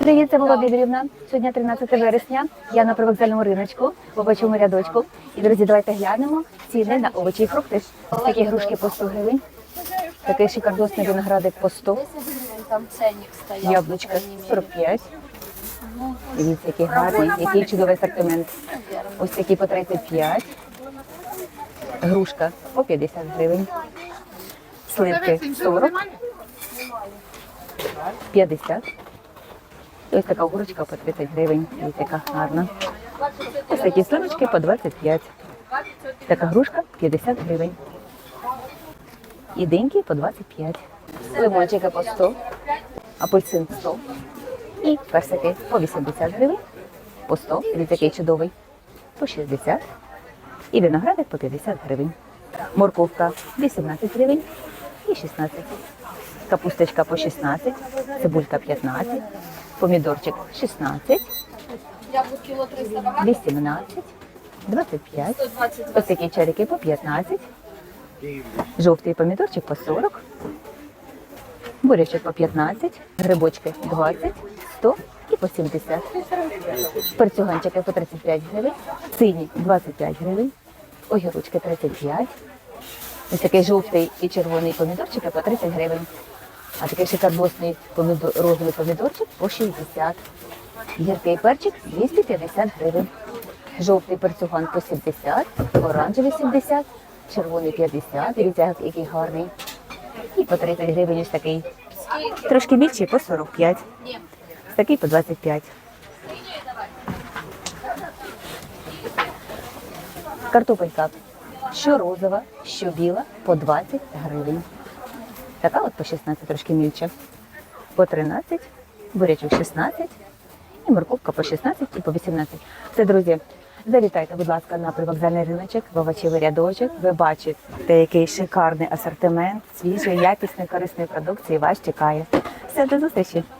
Привіт, це Володимирівна. Сьогодні 13 вересня. Я на привокзальному риночку в овочому рядочку. І, друзі, давайте глянемо ціни на овочі і фрукти. Ось такі грушки по 100 гривень. Такий шикардосний виноградик по 100. Там ценник стоял. Яблучка 45. Дивіться, який гарний, який чудовий асортимент. Ось такі по 35. Грушка по 50 гривень. Сливки 40. 50. Ось така огурочка по 30 гривень. Дивіться, яка гарна. Ось такі сливочки по 25. Така грушка 50 гривень. І диньки по 25. Лимончики по 100. Апельсин 100. І персики по 80 гривень. По 100. Дивіться, який чудовий. По 60. І виноградик по 50 гривень. Морковка 18 гривень і 16. Капусточка по 16, цибулька 15, помідорчик 16, Яблук кило 300 багато. 18, 25. Ось такі черики по 15. Жовтий помідорчик по 40. Бурячок по 15, грибочки 20, 100 і по 70. Перцюганчики по 35 гривень, сині 25 гривень, огірочки 35. Ось такий жовтий і червоний помідорчики по 30 гривень. А такий шикардосний помідор, розовий помідорчик по 60. Гіркий перчик 250 гривень. Жовтий перцюган по 70, оранжевий 70, червоний 50, дивіться, який гарний. І по 30 гривень ось такий. Трошки більший по 45. Ось такий по 25. Картопелька. Що розова, що біла, по 20 гривень. Така от по 16, трошки мільче. По 13, бурячок 16, і морковка по 16 і по 18. Все, друзі, завітайте, будь ласка, на привокзальний риночок, в рядочок. Ви бачите, який шикарний асортимент, свіжої, якісної, корисної продукції вас чекає. Все, до зустрічі!